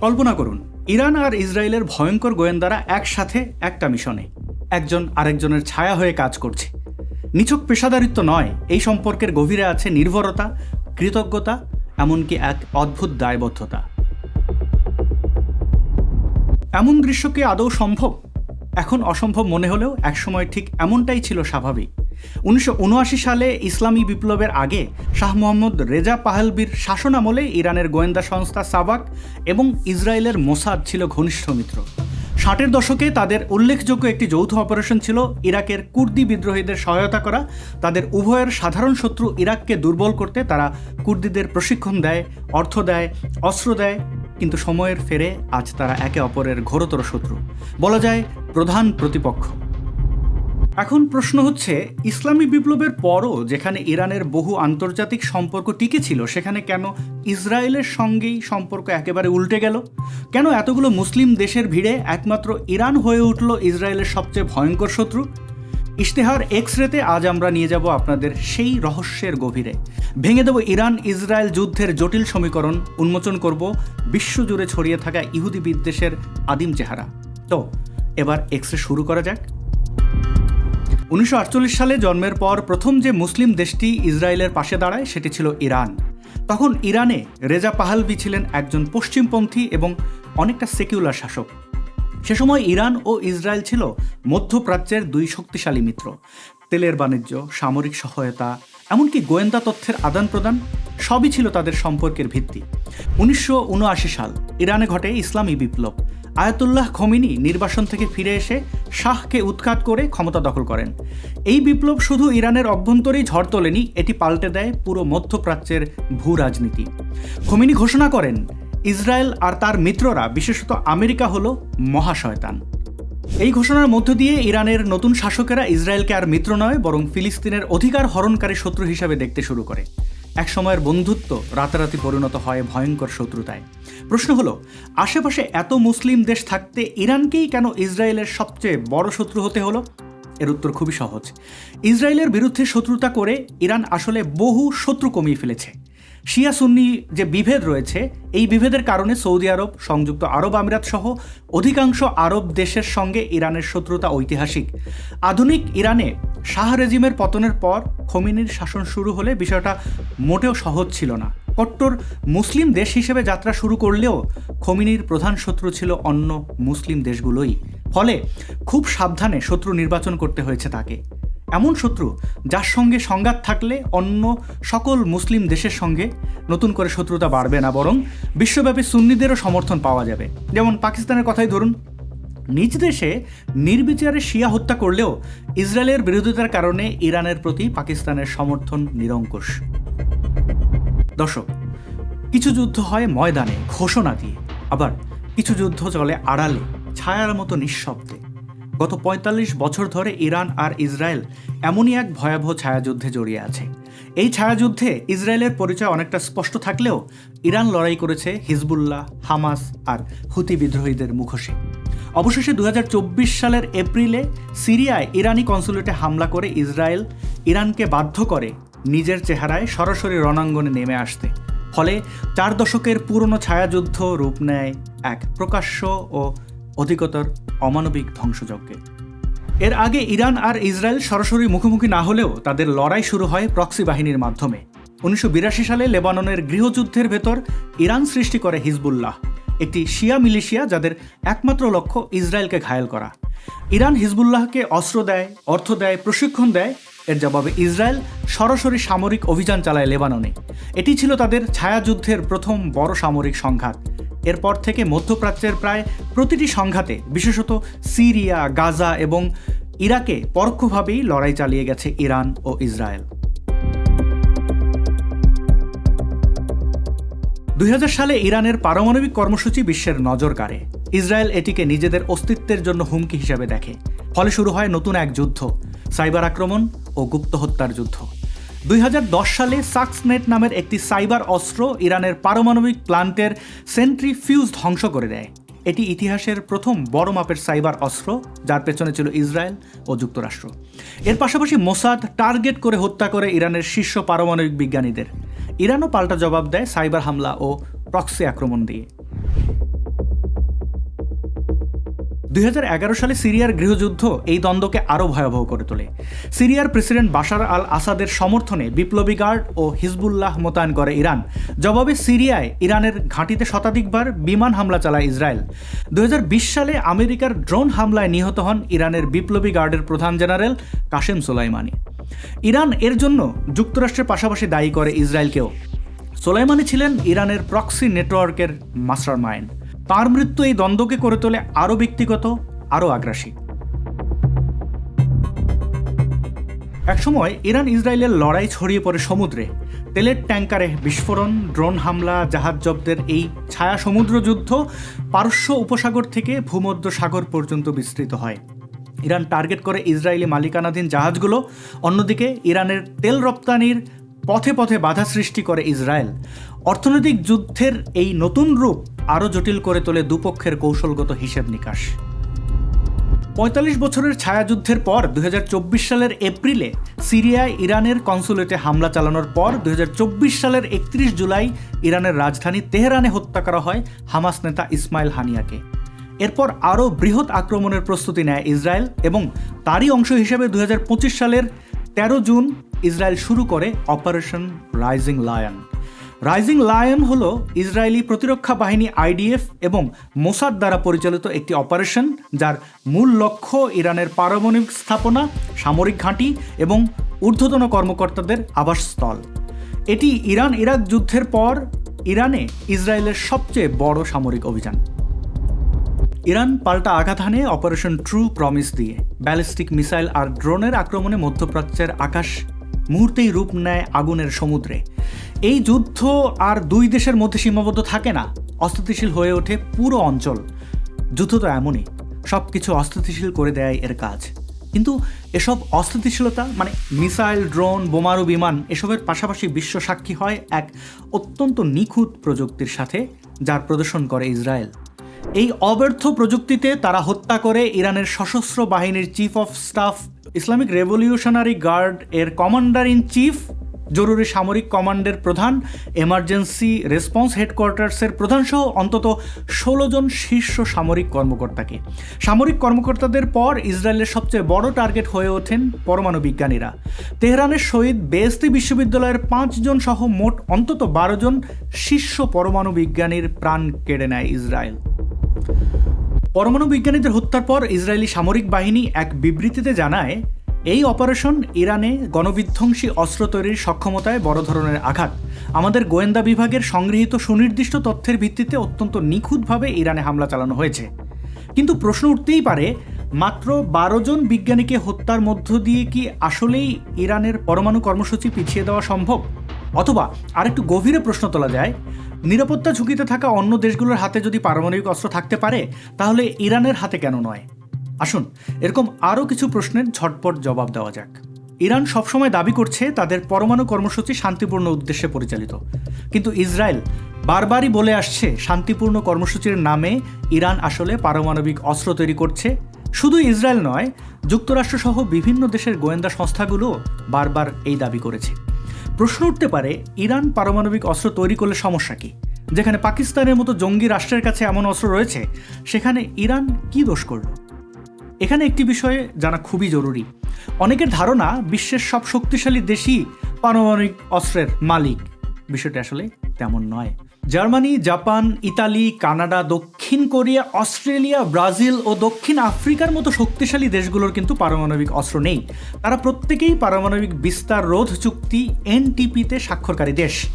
কল্পনা করুন, ইরান আর ইসরায়েলের ভয়ঙ্কর গোয়েন্দারা একসাথে একটা মিশনে। একজন আরেকজনের ছায়া হয়ে কাজ করছে। নিছক পেশাদারিত্ব নয়, এই সম্পর্কের গভীরে আছে নির্ভরতা, কৃতজ্ঞতা, এমনকি এক অদ্ভুত দায়বদ্ধতা। এমন দৃশ্য কি আদৌ সম্ভব? এখন অসম্ভব মনে হলেও একসময় ঠিক এমনটাই ছিল স্বাভাবিক। উনিশশো উনআশি সালে ইসলামী বিপ্লবের আগে শাহ মোহাম্মদ রেজা পাহলবির শাসনামলে ইরানের গোয়েন্দা সংস্থা সাবাক এবং ইসরায়েলের মোসাদ ছিল ঘনিষ্ঠ মিত্র। ষাটের দশকে তাদের উল্লেখযোগ্য একটি যৌথ অপারেশন ছিল ইরাকের কুর্দি বিদ্রোহীদের সহায়তা করা। তাদের উভয়ের সাধারণ শত্রু ইরাককে দুর্বল করতে তারা কুর্দিদের প্রশিক্ষণ দেয়, অর্থ দেয়, অস্ত্র দেয়, কিন্তু সময়ের ফেরে আজ তারা একে অপরের ঘোরতর শত্রু। বলা যায় প্রধান প্রতিপক্ষ। এখন প্রশ্ন হচ্ছে, ইসলামী বিপ্লবের পরও যেখানে ইরানের বহু আন্তর্জাতিক সম্পর্ক টিকে ছিল, সেখানে কেন ইসরায়েলের সঙ্গেই সম্পর্ক একেবারে উল্টে গেল? কেন এতগুলো মুসলিম দেশের ভিড়ে একমাত্র ইরান হয়ে উঠল ইসরায়েলের সবচেয়ে ভয়ঙ্কর শত্রু? ইশতেহার এক্স রেতে আজ আমরা নিয়ে যাব আপনাদের সেই রহস্যের গভীরে। ভেঙে দেব ইরান ইসরায়েল যুদ্ধের জটিল সমীকরণ, উন্মোচন করব বিশ্বজুড়ে ছড়িয়ে থাকা ইহুদি বিদ্বেষের আদিম চেহারা। তো, এবার এক্স রে শুরু করা যাক। উনিশশো আটচল্লিশ সালে জন্মের পর প্রথম যে মুসলিম দেশটি ইসরায়েলের পাশে দাঁড়ায়, সেটি ছিল ইরান। তখন ইরানে রেজা পাহালবি ছিলেন একজন পশ্চিমপন্থী এবং অনেকটা সেকুলার শাসক। সে সময় ইরান ও ইসরায়েল ছিল মধ্যপ্রাচ্যের দুই শক্তিশালী মিত্র। তেলের বাণিজ্য, সামরিক সহায়তা, এমনকি গোয়েন্দা তথ্যের আদান প্রদান, সবই ছিল তাদের সম্পর্কের ভিত্তি। উনিশশো উনআশি সাল ইরানে ঘটে ইসলামী বিপ্লব। আয়াতুল্লাহ খমিনি নির্বাসন থেকে ফিরে এসে শাহকে উৎখাত করে ক্ষমতা দখল করেন। এই বিপ্লব শুধু ইরানের অভ্যন্তরেই ঝড় তোলেনি, এটি পাল্টে দেয় পুরো মধ্যপ্রাচ্যের ভূ রাজনীতি। খমিনি ঘোষণা করেন, ইসরায়েল আর তার মিত্ররা, বিশেষত আমেরিকা হল মহাশয়তান। এই ঘোষণার মধ্য দিয়ে ইরানের নতুন শাসকেরা ইসরায়েলকে আর মিত্র নয়, বরং ফিলিস্তিনের অধিকার হরণকারী শত্রু হিসাবে দেখতে শুরু করে। এক সময়ের বন্ধুত্ব রাতারাতি পরিণত হয় ভয়ঙ্কর শত্রুতায়। প্রশ্ন হলো, আশেপাশে এত মুসলিম দেশ থাকতে ইরানকেই কেন ইসরায়েলের সবচেয়ে বড় শত্রু হতে হলো? এর উত্তর খুবই সহজ। ইসরায়েলের বিরুদ্ধে শত্রুতা করে ইরান আসলে বহু শত্রু কমিয়ে ফেলেছে। শিয়া সুন্নি যে বিভেদ রয়েছে, এই বিভেদের কারণে সৌদি আরব, সংযুক্ত আরব আমিরাত সহ অধিকাংশ আরব দেশের সঙ্গে ইরানের শত্রুতা ঐতিহাসিক। আধুনিক ইরানে শাহ রেজিমের পতনের পর খমিনির শাসন শুরু হলে বিষয়টা মোটেও সহজ ছিল না। কট্টর মুসলিম দেশ হিসেবে যাত্রা শুরু করলেও খমিনির প্রধান শত্রু ছিল অন্য মুসলিম দেশগুলোই। ফলে খুব সাবধানে শত্রু নির্বাচন করতে হয়েছে তাকে। এমন শত্রু যার সঙ্গে সংঘাত থাকলে অন্য সকল মুসলিম দেশের সঙ্গে নতুন করে শত্রুতা বাড়বে না, বরং বিশ্বব্যাপী সুন্নিদেরও সমর্থন পাওয়া যাবে। যেমন পাকিস্তানের কথাই ধরুন, নিজ দেশে নির্বিচারে শিয়া হত্যা করলেও ইসরায়েলের বিরোধিতার কারণে ইরানের প্রতি পাকিস্তানের সমর্থন নিরঙ্কুশ। দর্শক, কিছু যুদ্ধ হয় ময়দানে, ঘোষণা দিয়ে। আবার কিছু যুদ্ধ চলে আড়ালে, ছায়ার মতো নিঃশব্দে। গত ৪৫ বছর ধরে ইরান আর ইসরায়েল এমনই এক ভয়াবহ ছায়াযুদ্ধে জড়িয়ে আছে। এই ছায়াযুদ্ধে ইসরায়েলের পরিচয় অনেকটা স্পষ্ট থাকলেও ইরান লড়াই করেছে হিজবুল্লাহ, হামাস আর হুতি বিদ্রোহীদের মুখোশে। অবশেষে দু হাজার চব্বিশ সালের এপ্রিলে সিরিয়ায় ইরানি কনসুলেটে হামলা করে ইসরায়েল ইরানকে বাধ্য করে নিজের চেহারায় সরাসরি রণাঙ্গনে নেমে আসতে। ফলে চার দশকের পুরনো ছায়াযুদ্ধ রূপ নেয় এক প্রকাশ্য ও অধিকতর অমানবিক ধ্বংসযজ্ঞে। এর আগে ইরান আর ইসরায়েল সরাসরি মুখোমুখি না হলেও তাদের লড়াই শুরু হয় প্রক্সি বাহিনীর মাধ্যমে। উনিশশো বিরাশি সালে লেবাননের গৃহযুদ্ধের ভেতর ইরান সৃষ্টি করে হিজবুল্লাহ, একটি শিয়া মিলিশিয়া যাদের একমাত্র লক্ষ্য ইসরায়েলকে ঘায়েল করা। ইরান হিজবুল্লাহকে অস্ত্র দেয়, অর্থ দেয়, প্রশিক্ষণ দেয়। এর জবাবে ইসরায়েল সরাসরি সামরিক অভিযান চালায় লেবাননে। এটি ছিল তাদের ছায়াযুদ্ধের প্রথম বড় সামরিক সংঘাত। এরপর থেকে মধ্যপ্রাচ্যের প্রায় প্রতিটি সংঘাতে, বিশেষত সিরিয়া, গাজা এবং ইরাকে পরোক্ষভাবেই লড়াই চালিয়ে গেছে ইরান ও ইসরায়েল। দুই হাজার সালে ইরানের পারমাণবিক কর্মসূচি বিশ্বের নজর কাড়ে। ইসরায়েল এটিকে নিজেদের অস্তিত্বের জন্য হুমকি হিসেবে দেখে। ফলে শুরু হয় নতুন এক যুদ্ধ, সাইবার আক্রমণ ও গুপ্ত হত্যার যুদ্ধ। দুই হাজার দশ সালে সাক্সনেট নামের একটি সাইবার অস্ত্র ইরানের পারমাণবিক প্লান্টের সেন্ট্রি ফিউজ ধ্বংস করে দেয়। এটি ইতিহাসের প্রথম বড় মাপের সাইবার অস্ত্র, যার পেছনে ছিল ইসরায়েল ও যুক্তরাষ্ট্র। এর পাশাপাশি মোসাদ টার্গেট করে হত্যা করে ইরানের শীর্ষ পারমাণবিক বিজ্ঞানীদের। ইরানও পাল্টা জবাব দেয় সাইবার হামলা ও প্রক্সি আক্রমণ দিয়ে। দুই হাজার এগারো সালে সিরিয়ার গৃহযুদ্ধ এই দ্বন্দ্বকে আরও ভয়াবহ করে তোলে। সিরিয়ার প্রেসিডেন্ট বাশার আল আসাদের সমর্থনে বিপ্লবী গার্ড ও হিজবুল্লাহ মোতায়েন করে ইরান। জবাবে সিরিয়ায় ইরানের ঘাঁটিতে শতাধিকবার বিমান হামলা চালায় ইসরায়েল। দুই হাজার বিশ সালে আমেরিকার ড্রোন হামলায় নিহত হন ইরানের বিপ্লবী গার্ডের প্রধান জেনারেল কাশেম সোলাইমানি। ইরান এর জন্য যুক্তরাষ্ট্রের পাশাপাশি দায়ী করে ইসরায়েলকেও। সোলাইমানি ছিলেন ইরানের প্রক্সি নেটওয়ার্কের মাস্টার মাইন্ড তাঁর মৃত্যু এই দ্বন্দ্বকে করে তোলে আরও ব্যক্তিগত, আরও আগ্রাসী। একসময় ইরান ইসরায়েলের লড়াই ছড়িয়ে পড়ে সমুদ্রে। তেলের ট্যাঙ্কারে বিস্ফোরণ, ড্রোন হামলা জাহাজ জব্দের এই ছায়া সমুদ্র যুদ্ধ পারস্য উপসাগর থেকে ভূমধ্য সাগর পর্যন্ত বিস্তৃত হয়। ইরান টার্গেট করে ইসরায়েলি মালিকানাধীন জাহাজগুলো, অন্যদিকে ইরানের তেল রপ্তানির পথে পথে বাধা সৃষ্টি করে ইসরায়েল। অর্থনৈতিক যুদ্ধের এই নতুন রূপ আরও জটিল করে তোলে দুপক্ষের কৌশলগত হিসেব নিকাশ। পঁয়তাল্লিশ বছরের ছায়াযুদ্ধের পর দুই হাজার চব্বিশ সালের এপ্রিলে সিরিয়ায় ইরানের কনসুলেটে হামলা চালানোর পর দুই হাজার চব্বিশ সালের একত্রিশ জুলাই ইরানের রাজধানী তেহরানে হত্যা করা হয় হামাস নেতা ইসমাইল হানিয়াকে। এরপর আরও বৃহৎ আক্রমণের প্রস্তুতি নেয় ইসরায়েল এবং তারই অংশ হিসেবে দুই হাজার পঁচিশ সালের তেরো জুন ইসরায়েল শুরু করে operation rising lion. Rising lion হল ইসরায়েলি প্রতিরক্ষা বাহিনী আইডিএফ এবং মোসাদ দ্বারা পরিচালিত একটি অপারেশন যার মূল লক্ষ্য ইরানের পারমাণবিক স্থাপনা, সামরিক ঘাঁটি এবং ঊর্ধ্বতন কর্মকর্তাদের আবাসস্থল। এটি ইরান ইরাক যুদ্ধের পর ইরানে ইসরায়েলের সবচেয়ে বড় সামরিক অভিযান। ইরান পাল্টা আঘাত হানে অপারেশন ট্রু প্রমিস দিয়ে। ব্যালিস্টিক মিসাইল আর ড্রোনের আক্রমণে মধ্যপ্রাচ্যের আকাশ মুহূর্তেই রূপ নেয় আগুনের সমুদ্রে। এই যুদ্ধ আর দুই দেশের মধ্যে সীমাবদ্ধ থাকে না। অস্থিতিশীল হয়ে ওঠে পুরো অঞ্চল। যুদ্ধ তো এমনই সব কিছু অস্থিতিশীল করে দেয় এর কাজ। কিন্তু এসব অস্থিতিশীলতা মানে মিসাইল, ড্রোন, বোমারু, বিমান, এসবের পাশাপাশি বিশ্ব সাক্ষী হয় এক অত্যন্ত নিখুঁত প্রযুক্তির সাথে, যার প্রদর্শন করে ইসরায়েল। এই অব্যর্থ প্রযুক্তিতে তারা হত্যা করে ইরানের সশস্ত্র বাহিনীর chief of staff Islamic revolutionary guard এর কমান্ডার ইন চিফ জরুরি সামরিক কমান্ডের প্রধান এমার্জেন্সি রেসপন্স হেডকোয়ার্টার্সের প্রধান সহ অন্তত ষোলো জন শীর্ষ সামরিক কর্মকর্তাকে। সামরিক কর্মকর্তাদের পর ইসরায়েলের সবচেয়ে বড় টার্গেট হয়ে ওঠেন পরমাণু বিজ্ঞানীরা। তেহরানের শহীদ বেস্তি বিশ্ববিদ্যালয়ের পাঁচজন সহ মোট অন্তত বারো জন শীর্ষ পরমাণু বিজ্ঞানীর প্রাণ কেড়ে নেয় ইসরায়েল। পরমাণু বিজ্ঞানীদের হত্যার পর ইসরায়েলি সামরিক বাহিনী এক বিবৃতিতে জানায়, এই অপারেশন ইরানে গণবিধ্বংসী অস্ত্র তৈরির সক্ষমতায় বড় ধরনের আঘাত। আমাদের গোয়েন্দা বিভাগের সংগৃহীত সুনির্দিষ্ট তথ্যের ভিত্তিতে অত্যন্ত নিখুঁতভাবে ইরানে হামলা চালানো হয়েছে। কিন্তু প্রশ্ন উঠতেই পারে, মাত্র বারো জন বিজ্ঞানীকে হত্যার মধ্য দিয়ে কি আসলেই ইরানের পরমাণু কর্মসূচি পিছিয়ে দেওয়া সম্ভব? অথবা আরেকটু গভীরে প্রশ্ন তোলা যায় নিরাপত্তা ঝুঁকিতে থাকা অন্য দেশগুলোর হাতে যদি পারমাণবিক অস্ত্র থাকতে পারে, তাহলে ইরানের হাতে কেন নয়? আসুন, এরকম আরও কিছু প্রশ্নের ঝটপট জবাব দেওয়া যাক। ইরান সবসময় দাবি করছে তাদের পরমাণু কর্মসূচি শান্তিপূর্ণ উদ্দেশ্যে পরিচালিত। কিন্তু ইসরায়েল বারবারই বলে আসছে শান্তিপূর্ণ কর্মসূচির নামে ইরান আসলে পারমাণবিক অস্ত্র তৈরি করছে। শুধু ইসরায়েল নয়, যুক্তরাষ্ট্রসহ বিভিন্ন দেশের গোয়েন্দা সংস্থাগুলো বারবার এই দাবি করেছে। প্রশ্ন উঠতে পারে, ইরান পারমাণবিক অস্ত্র তৈরি করলে সমস্যা কী? যেখানে পাকিস্তানের মতো জঙ্গি রাষ্ট্রের কাছে এমন অস্ত্র রয়েছে, সেখানে ইরান কি দোষ করল? এখানে একটি বিষয়ে জানা খুবই জরুরি। অনেকের ধারণা বিশ্বের সব শক্তিশালী দেশই পারমাণবিক অস্ত্রের মালিক। বিষয়টি আসলে তেমন নয়। জার্মানি, জাপান, ইতালি, কানাডা, দক্ষিণ কোরিয়া, অস্ট্রেলিয়া, ব্রাজিল ও দক্ষিণ আফ্রিকার মতো শক্তিশালী দেশগুলোর কিন্তু পারমাণবিক অস্ত্র নেই। তারা প্রত্যেকেই পারমাণবিক বিস্তার রোধ চুক্তি এনটিপিতে স্বাক্ষরকারী দেশ।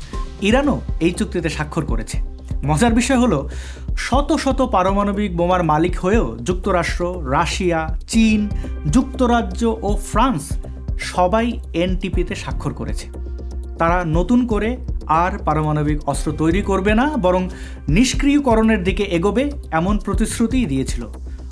ইরানও এই চুক্তিতে স্বাক্ষর করেছে। মজার বিষয় হলো, শত শত পারমাণবিক বোমার মালিক হয়েও যুক্তরাষ্ট্র, রাশিয়া, চীন, যুক্তরাজ্য ও ফ্রান্স সবাই এনটিপিতে স্বাক্ষর করেছে। তারা নতুন করে আর পারমাণবিক অস্ত্র তৈরি করবে না, বরং নিষ্ক্রিয়করণের দিকে এগোবে এমন প্রতিশ্রুতিই দিয়েছিল।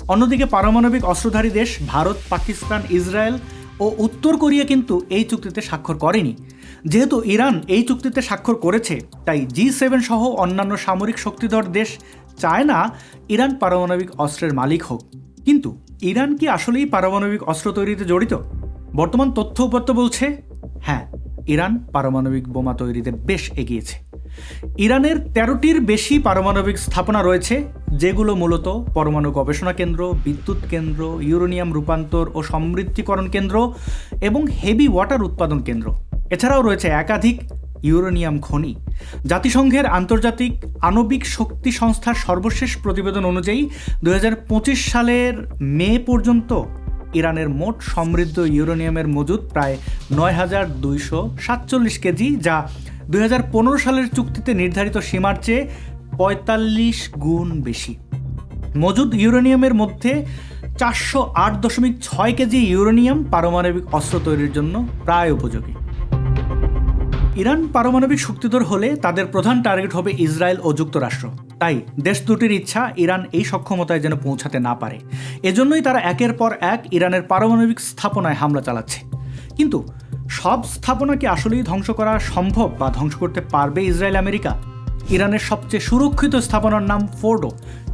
অন্যদিকে পারমাণবিক অস্ত্রধারী দেশ ভারত, পাকিস্তান, ইসরায়েল ও উত্তর কোরিয়া কিন্তু এই চুক্তিতে স্বাক্ষর করেনি। যেহেতু ইরান এই চুক্তিতে স্বাক্ষর করেছে, তাই জি সেভেন সহ অন্যান্য সামরিক শক্তিধর দেশ চায় না ইরান পারমাণবিক অস্ত্রের মালিক হোক। কিন্তু ইরান কি আসলেই পারমাণবিক অস্ত্র তৈরিতে জড়িত? বর্তমান তথ্য উপাত্ত বলছে ইরান পারমাণবিক বোমা তৈরিতে বেশ এগিয়েছে। ইরানের তেরোটির বেশি পারমাণবিক স্থাপনা রয়েছে, যেগুলো মূলত পরমাণু গবেষণা কেন্দ্র, বিদ্যুৎ কেন্দ্র, ইউরেনিয়াম রূপান্তর ও সমৃদ্ধিকরণ কেন্দ্র এবং হেভি ওয়াটার উৎপাদন কেন্দ্র। এছাড়াও রয়েছে একাধিক ইউরেনিয়াম খনি। জাতিসংঘের আন্তর্জাতিক আণবিক শক্তি সংস্থার সর্বশেষ প্রতিবেদন অনুযায়ী দু হাজার পঁচিশ সালের মে পর্যন্ত ইরানের মোট সমৃদ্ধ ইউরেনিয়ামের মজুদ প্রায় নয় হাজার দুইশো সাতচল্লিশ কেজি, যা দুই হাজার পনেরো সালের চুক্তিতে নির্ধারিত সীমার চেয়ে পঁয়তাল্লিশ গুণ বেশি। মজুদ ইউরেনিয়ামের মধ্যে চারশো আট দশমিক ছয় কেজি ইউরেনিয়াম পারমাণবিক অস্ত্র তৈরির জন্য প্রায় উপযোগী। ইরান পারমাণবিক শক্তিধর হলে তাদের প্রধান টার্গেট হবে ইসরায়েল ও যুক্তরাষ্ট্র। তাই দেশ দুটির ইচ্ছা ইরান এই সক্ষমতায় যেন পৌঁছাতে না পারে। এজন্যই তারা একের পর এক ইরানের পারমাণবিক স্থাপনায় হামলা চালাচ্ছে। কিন্তু সব স্থাপনা কি আসলেই ধ্বংস করা সম্ভব বা ধ্বংস করতে পারবে ইসরায়েল, আমেরিকা? ইরানের সবচেয়ে সুরক্ষিত স্থাপনার নাম ফোর্ডো।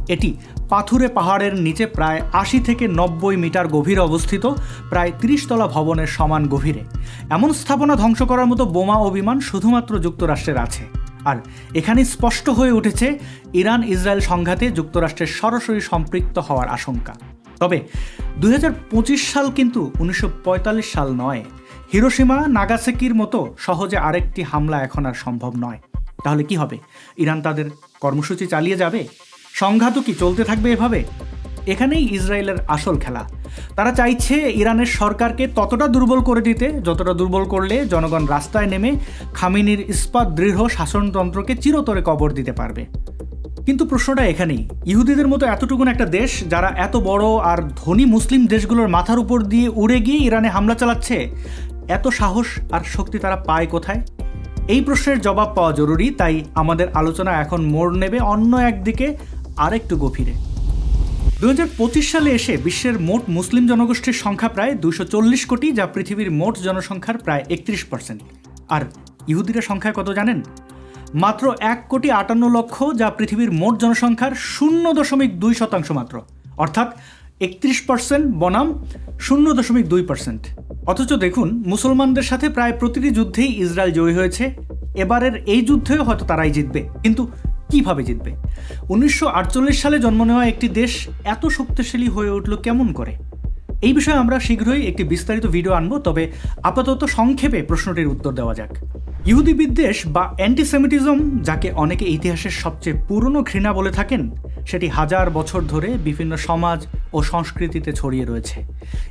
এটি পাথুরে পাহাড়ের নিচে প্রায় আশি থেকে নব্বই মিটার গভীরে অবস্থিত, প্রায় তলা ভবনের সমান গভীরে। এমন স্থাপনা ধ্বংস করার মতো বোমা ও বিমান শুধুমাত্র যুক্তরাষ্ট্রের আছে। আর এখানে স্পষ্ট হয়ে উঠেছে ইরান ইসরায়েল সংঘাতে যুক্তরাষ্ট্রের সরাসরি সম্পৃক্ত হওয়ার আশঙ্কা। তবে দুই হাজার পঁচিশ সাল কিন্তু উনিশশো পঁয়তাল্লিশ সাল নয়। হিরোসীমা নাগাসাকির মতো সহজে আরেকটি হামলা এখন আর সম্ভব নয়। তাহলে কি হবে? ইরান তাদের কর্মসূচি চালিয়ে যাবে? সংঘাতও কি চলতে থাকবে এভাবে? এখানেই ইসরায়েলের আসল খেলা। তারা চাইছে ইরানের সরকারকে ততটা দুর্বল করে দিতে, যতটা দুর্বল করলে জনগণ রাস্তায় নেমে খামিনির ইস্পাত দৃঢ় শাসনতন্ত্রকে চিরতরে কবর দিতে পারবে। কিন্তু প্রশ্নটা এখানেই, ইহুদিদের মতো এতটুকুন একটা দেশ যারা এত বড় আর ধনী মুসলিম দেশগুলোর মাথার উপর দিয়ে উড়ে গিয়ে ইরানে হামলা চালাচ্ছে, এত সাহস আর শক্তি তারা পায় কোথায়? এই প্রশ্নের জবাব পাওয়া জরুরি, তাই আমাদের আলোচনা এখন মোড় নেবে অন্য একদিকে, আরেকটু গভীরে। দুই হাজার পঁচিশ সালে এসে বিশ্বের মোট মুসলিম জনগোষ্ঠীর সংখ্যা প্রায় দুশো কোটি, যা পৃথিবীর মোট জনসংখ্যার প্রায় একত্রিশ পার্সেন্ট আর ইহুদিরা সংখ্যায় কত জানেন? মাত্র এক কোটি আটান্ন লক্ষ, যা পৃথিবীর মোট জনসংখ্যার শূন্য দশমিক দুই শতাংশ মাত্র। অর্থাৎ একত্রিশ পার্সেন্ট বনাম শূন্য দশমিক দুই পার্সেন্ট অথচ দেখুন, মুসলমানদের সাথে প্রায় প্রতিটি যুদ্ধেই ইসরায়েল জয়ী হয়েছে। এবারের এই যুদ্ধেও হয়তো তারাই জিতবে। কিন্তু কীভাবে জিতবে? উনিশশো আটচল্লিশ সালে জন্ম নেওয়া একটি দেশ এত শক্তিশালী হয়ে উঠল কেমন করে? এই বিষয়ে আমরা শীঘ্রই একটি বিস্তারিত ভিডিও আনব, তবে আপাতত সংক্ষেপে প্রশ্নটির উত্তর দেওয়া যাক। ইহুদি বিদ্বেষ বা অ্যান্টিসেমিটিজম যাকে অনেকে ইতিহাসের সবচেয়ে পুরনো ঘৃণা বলে থাকেন, সেটি হাজার বছর ধরে বিভিন্ন সমাজ ও সংস্কৃতিতে ছড়িয়ে রয়েছে।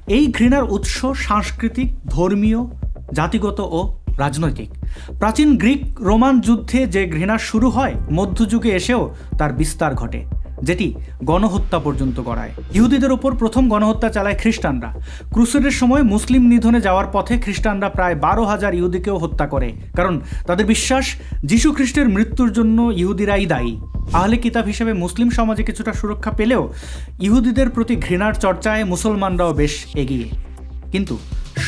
এই ঘৃণার উৎস সাংস্কৃতিক, ধর্মীয়, জাতিগত ও রাজনৈতিক। প্রাচীন গ্রিক রোমান যুদ্ধে যে ঘৃণা শুরু হয়, মধ্যযুগে এসেও তার বিস্তার ঘটে, যেটি গণহত্যা পর্যন্ত করায় ইহুদিদের ওপর প্রথম গণহত্যা চালায় খ্রিস্টানরা। ক্রুসেডের সময় মুসলিম নিধনে যাওয়ার পথে খ্রিস্টানরা প্রায় বারো হাজার ইহুদিকেও হত্যা করে, কারণ তাদের বিশ্বাস, যীশু খ্রিস্টের মৃত্যুর জন্য ইহুদিরাই দায়ী। আহলে কিতাব হিসেবে মুসলিম সমাজে কিছুটা সুরক্ষা পেলেও ইহুদিদের প্রতি ঘৃণার চর্চায় মুসলমানরাও বেশ এগিয়ে। কিন্তু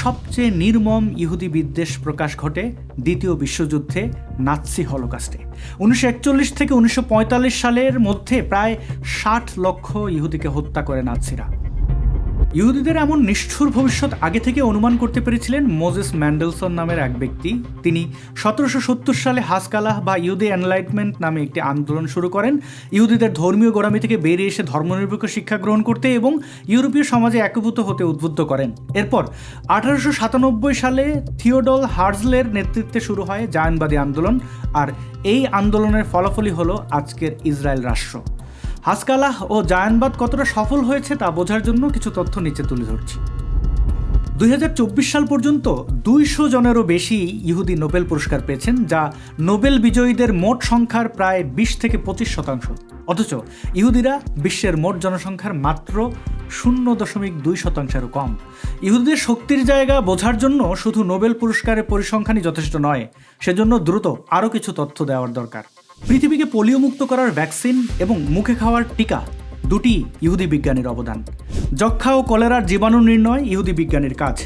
সবচেয়ে নির্মম ইহুদি বিদ্বেষ প্রকাশ ঘটে দ্বিতীয় বিশ্বযুদ্ধে নাৎসি হলোকাস্টে। উনিশশো একচল্লিশ থেকে উনিশশো পঁয়তাল্লিশ সালের মধ্যে প্রায় ষাট লক্ষ ইহুদিকে হত্যা করে নাৎসিরা। ইহুদিদের এমন নিষ্ঠুর ভবিষ্যৎ আগে থেকে অনুমান করতে পেরেছিলেন মোজেস ম্যান্ডেলসন নামের এক ব্যক্তি। তিনি সতেরোশো সত্তর সালে হাসকালাহ বা ইহুদি এনলাইটমেন্ট নামে একটি আন্দোলন শুরু করেন। ইহুদিদের ধর্মীয় গোড়ামি থেকে বেরিয়ে এসে ধর্মনিরপেক্ষ শিক্ষা গ্রহণ করতে এবং ইউরোপীয় সমাজে একভূত হতে উদ্বুদ্ধ করেন। এরপর আঠারোশো সাতানব্বই সালে থিওডল হার্জলের নেতৃত্বে শুরু হয় জায়নবাদী আন্দোলন। আর এই আন্দোলনের ফলাফলই হলো আজকের ইসরায়েল রাষ্ট্র। হাসকালাহ ও জায়ানবাদ কতটা সফল হয়েছে তা বোঝার জন্য কিছু তথ্য নিচে তুলে ধরছি। দুই হাজার চব্বিশ সাল পর্যন্ত দুইশো জনেরও বেশি ইহুদি নোবেল পুরস্কার পেয়েছেন, যা নোবেল বিজয়ীদের মোট সংখ্যার প্রায় বিশ থেকে পঁচিশ শতাংশ। অথচ ইহুদিরা বিশ্বের মোট জনসংখ্যার মাত্র শূন্য দশমিক দুই শতাংশেরও কম। ইহুদিদের শক্তির জায়গা বোঝার জন্য শুধু নোবেল পুরস্কারের পরিসংখ্যানই যথেষ্ট নয়, সেজন্য দ্রুত আরও কিছু তথ্য দেওয়ার দরকার। পৃথিবীকে পোলিও মুক্ত করার ভ্যাকসিন এবং মুখে খাওয়ার টিকা দুটি ইহুদি বিজ্ঞানীর অবদান। যক্ষা ও কলেরার জীবাণু নির্ণয় ইহুদি বিজ্ঞানীর কাজ।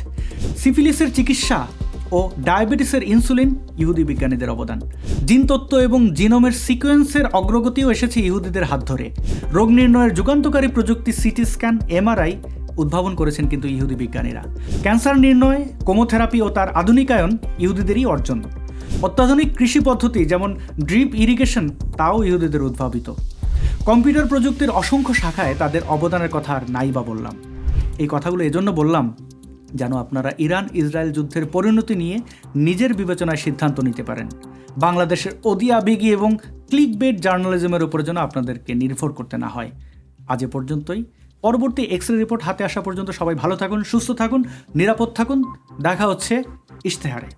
সিফিলিসের চিকিৎসা ও ডায়াবেটিসের ইনসুলিন ইহুদি বিজ্ঞানীদের অবদান। জিনতত্ত্ব এবং জিনোমের সিকোয়েন্সের অগ্রগতিও এসেছে ইহুদিদের হাত ধরে। রোগ নির্ণয়ের যুগান্তকারী প্রযুক্তি সিটি স্ক্যান, এমআরআই উদ্ভাবন করেছেন কিন্তু ইহুদি বিজ্ঞানীরা। ক্যান্সার নির্ণয়, কোমোথেরাপি ও তার আধুনিকায়ন ইহুদিদেরই অর্জন। অত্যাধুনিক কৃষি পদ্ধতি যেমন ড্রিপ ইরিগেশন, তাও ইহুদিদের উদ্ভাবিত। কম্পিউটার প্রযুক্তির অসংখ্য শাখায় তাদের অবদানের কথা আর নাই বা বললাম। এই কথাগুলো এজন্য বললাম, যেন আপনারা ইরান ইসরায়েল যুদ্ধের পরিণতি নিয়ে নিজের বিবেচনায় সিদ্ধান্ত নিতে পারেন। বাংলাদেশের অদি আবেগী এবং ক্লিক বেড জার্নালিজমের উপর যেন আপনাদেরকে নির্ভর করতে না হয়। আজ এ পর্যন্তই। পরবর্তী এক্স রে রিপোর্ট হাতে আসা পর্যন্ত সবাই ভালো থাকুন, সুস্থ থাকুন, নিরাপদ থাকুন। দেখা হচ্ছে ইশতেহারে।